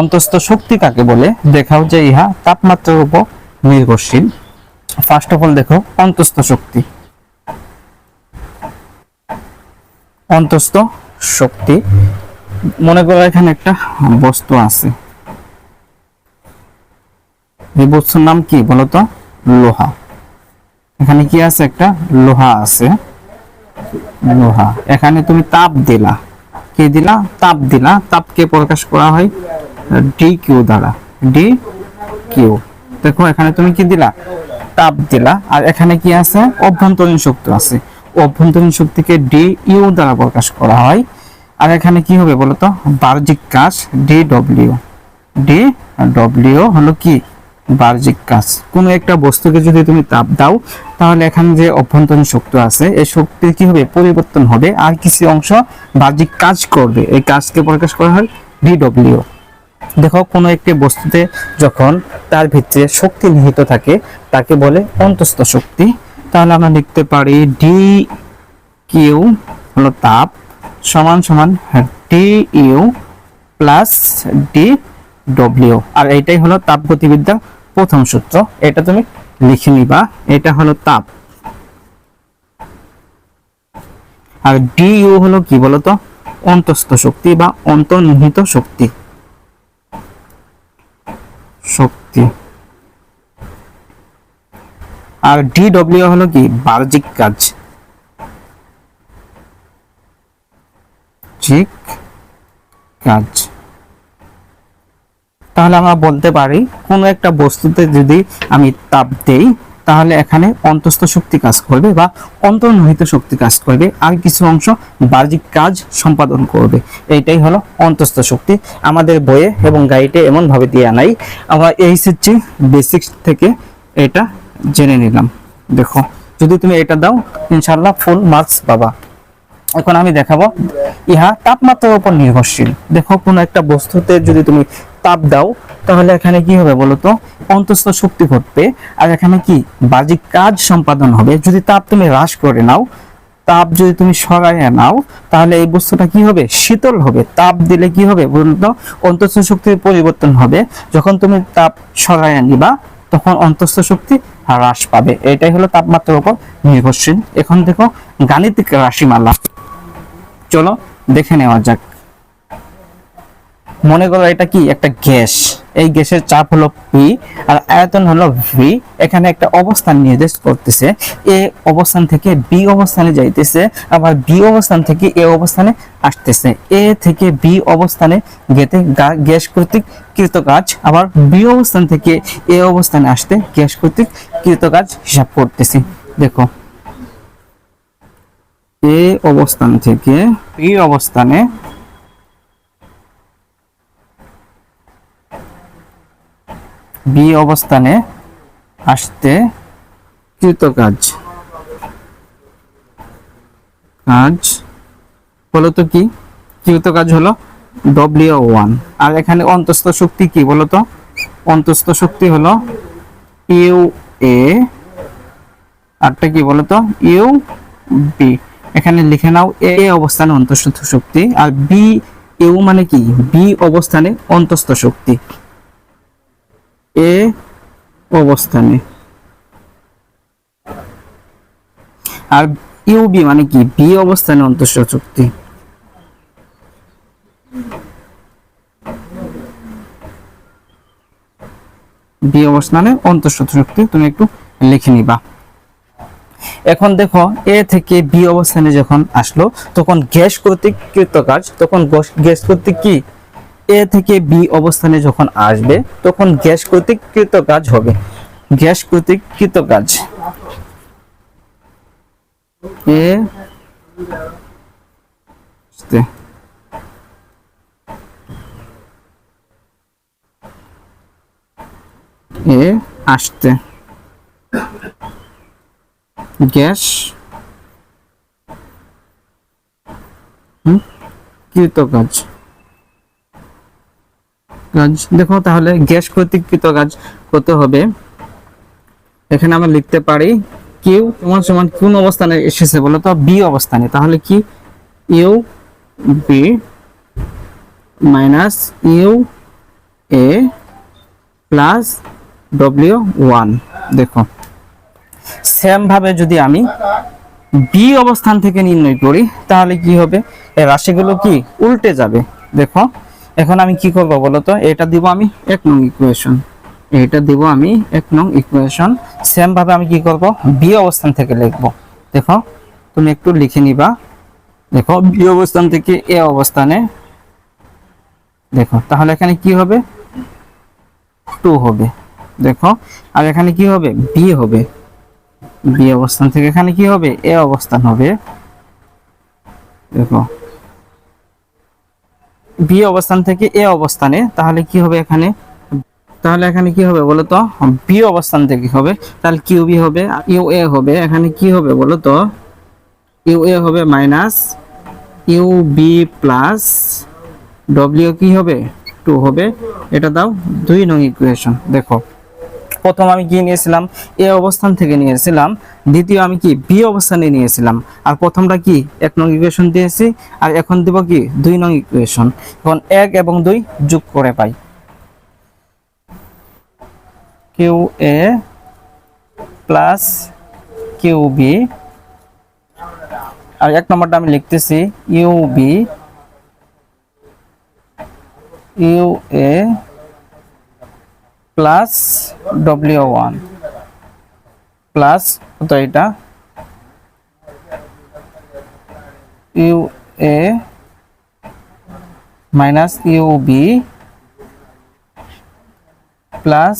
অন্তস্থ শক্তি কাকে বলে? দেখাও যে ইহা তাপমাত্রার উপর নির্ভরশীল। ফার্স্ট অফ অল দেখো, অন্তস্থ শক্তি। অন্তস্থ শক্তি। মনে করো এখানে একটা বস্তু আছে। এই বস্তুর নাম কি বলতো লোহা। এখানে কি আছে? একটা লোহা আছে। লোহা। এখানে তুমি তাপ দিলা। কি দিলা? তাপ দিলা। তাপকে প্রকাশ করা হয় ডি কিউ দ্বারা। ডি কিউ দেখো, এখানে তুমি কি দিলা? তাপ দিলা। আর এখানে কি আছে? অভ্যন্তরীণ শক্তি আছে। অভ্যন্তরীণ শক্তিকে ডি ইউ দ্বারা প্রকাশ করা হয়। আর এখানে কি হবে বলতো? বাহ্যিক কাজ ডি ডব্লিউ ডি ডব্লিউ হলো কি? বাহ্যিক কাজ। কোনো একটা বস্তুকে যদি তুমি তাপ দাও, তাহলে এখানে যে অভ্যন্তরীণ শক্তি আছে, এই শক্তি কি হবে? পরিবর্তন হবে। আর কিছু অংশ বাহ্যিক কাজ করবে। এই কাজকে প্রকাশ করা হয় ডিডব্লিউ দেখো, কোনো একটি বস্তুতে যখন তার ভিতরে শক্তি নিহিত থাকে, তাকে বলে অন্তস্থ শক্তি। তাহলে আমরা লিখতে পারি ডি কিউ হলো তাপ সমান সমান D U plus D W আর এইটাই হলো তাপ গতিবিদ্যা প্রথম সূত্র। এটা তুমি লিখে নিবা, এটা হলো তাপ। আর ডি ইউ হলো কি বলতো? অন্তস্থ শক্তি বা অন্তর্নিহিত শক্তি। শক্তি। আর ডিডব্লিউ হলো কি? বাহ্যিক কাজ। ঠিক কাজ। তাহলে আমরা বলতে পারি, কোনো একটা বস্তুতে যদি আমি তাপ দেই তাহলে এখানে অন্তস্থ শক্তি কাজ করবে বা অন্তর্নিহিত শক্তি কাজ করবে। আর কিছু অংশ বাহ্যিক কাজ সম্পাদন করবে। এইটাই হলো অন্তস্থ শক্তি। আমাদের বইয়ে এবং গাইডে এমনভাবে দেওয়া নাই। আমরা এই সিচি বেসিক্স থেকে এটা জেনে নিলাম। দেখো, যদি তুমি এটা দাও ইনশাল্লাহ ফুল মার্কস পাবা। এখন আমি দেখাবো। ইহা তাপমাত্রার উপর নির্ভরশীল। দেখো, কোনো একটা বস্তুতে যদি তুমি তাপ দাও, তাহলে এখানে কি হবে বলতো? অন্তস্থ শক্তি ঘটবে। আর এখানে কি? বাহ্যিক কাজ সম্পাদন হবে। যদি তাপ তুমি হ্রাস করে নাও, তাপ যদি তুমি সরাইয়া নাও, তাহলে এই বস্তুটা কি হবে? শীতল হবে। তাপ দিলে কি হবে বলতো? অন্তস্থ শক্তির পরিবর্তন হবে। যখন তুমি তাপ সরাইয়া নিবা, তখন অন্তস্থ শক্তি হ্রাস পাবে। এটাই হলো তাপমাত্রার উপর নির্ভরশীল। এখন দেখো, গাণিতিক রাশিমালা। চলো দেখে নেওয়া যাক। মনে করো এটা কি? একটা গ্যাস। এই গ্যাসের চাপ হলো পি আর আয়তন হলো ভি এখানে একটা অবস্থান নির্দেশ করতেছে। এ অবস্থান থেকে বি অবস্থানে যাইতেছে, আবার বি অবস্থান থেকে এ অবস্থানে আসতেছে। এ থেকে বি অবস্থানে গেতে গ্যাস কর্তৃক কৃত কাজ, আবার বি অবস্থান থেকে এ অবস্থানে আসতে গ্যাস কর্তৃক কৃত কাজ হিসাব করতেছি। দেখো। এ অবস্থান থেকে বি অবস্থানে বি অবস্থানে আসতে কৃত কাজ কাজ বলতো কি? কৃত কাজ হলো ডব্লিউ ওয়ান আর এখানে অন্তস্থ শক্তি কি বলতো? অন্তস্থ শক্তি হলো ইউ এ আরটা কি বলতো? ইউ বি এখানে লিখে নাও এ অবস্থানে অন্তস্থ শক্তি আর বি ইউ মানে কি? বি অবস্থানে অন্তস্থ শক্তি। এ অবস্থানে। আর ইউবি মানে কি? বি অবস্থানে অন্তঃস্থ শক্তি। বি অবস্থানে অন্তঃস্থ শক্তি। তুমি একটু লিখে নিবা। এখন দেখো এ থেকে বি অবস্থানে যখন আসলো, তখন গ্যাস কর্তৃক কৃত কাজ, তখন গ্যাস কর্তৃক কি এ থেকে বি অবস্থানে যখন আসবে, তখন গ্যাস কর্তৃক কৃত কাজ হবে গ্যাস কর্তৃক কৃত কাজ এ। এ আসতে গ্যাস? কৃত কাজ। কাজ। দেখো তাহলে গ্যাস কর্তৃক কৃত কাজ করতে হবে। এখানে আমরা লিখতে পারি, কিউ সমান সমান কোন অবস্থানে এসেছে বলো তো? বি অবস্থানে। তাহলে কি? U B minus U A plus W one. দেখো। সেম ভাবে যদি আমি বি অবস্থান থেকে নির্ণয় করি, তাহলে কি হবে? এই রাশিগুলো কি উল্টে যাবে? দেখো, এখন আমি কি করব বলো তো? এটা দিব আমি এক নং ইকুয়েশন এটা দিব আমি এক নং ইকুয়েশন সেম ভাবে আমি কি করব? বি অবস্থান থেকে লিখব। দেখো, তুমি একটু লিখে নিবা। দেখো বি অবস্থান থেকে এ অবস্থানে। দেখো, তাহলে এখানে কি হবে? টু হবে। দেখো, আর এখানে কি হবে? বি হবে। বি অবস্থান থেকে এখানে কি হবে? এ অবস্থান হবে। দেখো। বি অবস্থান থেকে এ অবস্থানে, তাহলে কি হবে এখানে? তাহলে এখানে কি হবে বলো তো বি অবস্থান থেকে হবে, তাহলে কিউ বি হবে, ইউ এ হবে। এখানে কি হবে বলো তো ইউ এ হবে minus U B plus W কি হবে? টু হবে। এটা দাও দুই নং ইকুয়েশন। দেখো। প্রথম আমি কি নিয়েছিলাম? এ অবস্থান থেকে নিয়েছিলাম। দ্বিতীয় আমি কি বি অবস্থানে নিয়েছিলাম। আর প্রথমটা কি? এক নং ইকুয়েশন দিয়েছি। আর এখন দিব কি? দুই নং ইকুয়েশন এখন এক এবং দুই যোগ করে পাই। Q A plus Q B. আর এক নম্বরটা আমি লিখতেছি U B. U A plus W one plus কত এটা U A minus U B plus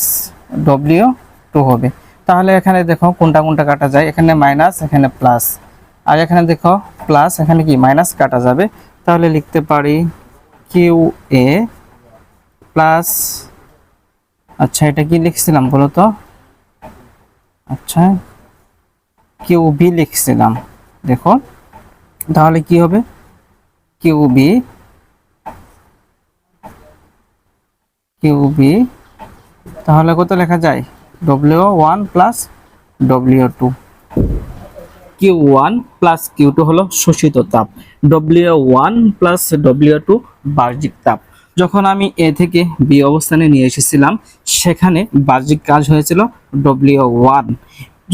W two হবে। তাহলে এখানে দেখো কোনটা কোনটা কাটা যায়। এখানে মাইনাস এখানে প্লাস আর এখানে দেখো প্লাস এখানে কি মাইনাস কাটা যাবে। তাহলে লিখতে পারি কিউ এ প্লাস আচ্ছা এটা কি লিখছিলাম বলো তো আচ্ছা কিউ বি লিখছিলাম, দেখো। তাহলে কি হবে? কিউ বি কিউ বি তাহলে কত লেখা যায়? W one plus W two Q one plus Q two হলো শোষিত তাপ। W one plus W two বাহ্যিক তাপ। যখন আমি এ থেকে বি অবস্থানে নিয়ে এসেছিলাম, সেখানে বাহ্যিক কাজ হয়েছিল ডব্লিউ ওয়ান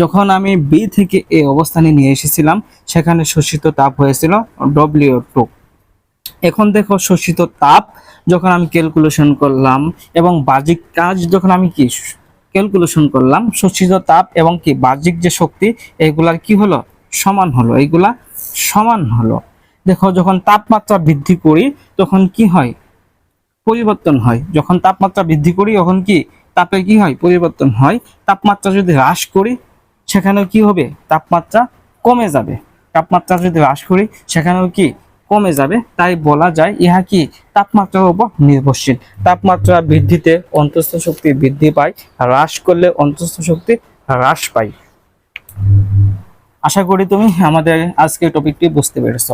যখন আমি বি থেকে এ অবস্থানে নিয়ে এসেছিলাম, সেখানে শোষিত তাপ হয়েছিল ডব্লিউ টু এখন দেখো শোষিত তাপ যখন আমি ক্যালকুলেশন করলাম এবং বাহ্যিক কাজ যখন আমি কি ক্যালকুলেশন করলাম, শোষিত তাপ এবং কি বাহ্যিক যে শক্তি, এগুলার কি হলো? সমান হলো। এগুলা সমান হলো। দেখো যখন তাপমাত্রা বৃদ্ধি করি, তখন কি হয়? পরিবর্তন হয়। যখন তাপমাত্রা বৃদ্ধি করি, তখন কি? তাপে কি হয়? পরিবর্তন হয়। তাপমাত্রা যদি হ্রাস করি, সেখানেও কি হবে? তাপমাত্রা কমে যাবে। তাপমাত্রা যদি হ্রাস করি, সেখানেও কি? কমে যাবে। তাই বলা যায়, ইহা কি? তাপমাত্রার উপর নির্ভরশীল। তাপমাত্রা বৃদ্ধিতে অন্তঃস্থ শক্তি বৃদ্ধি পায়। হ্রাস করলে অন্তঃস্থ শক্তি হ্রাস পায়। আশা করি তুমি আমাদের আজকের টপিকটি বুঝতে পেরেছ।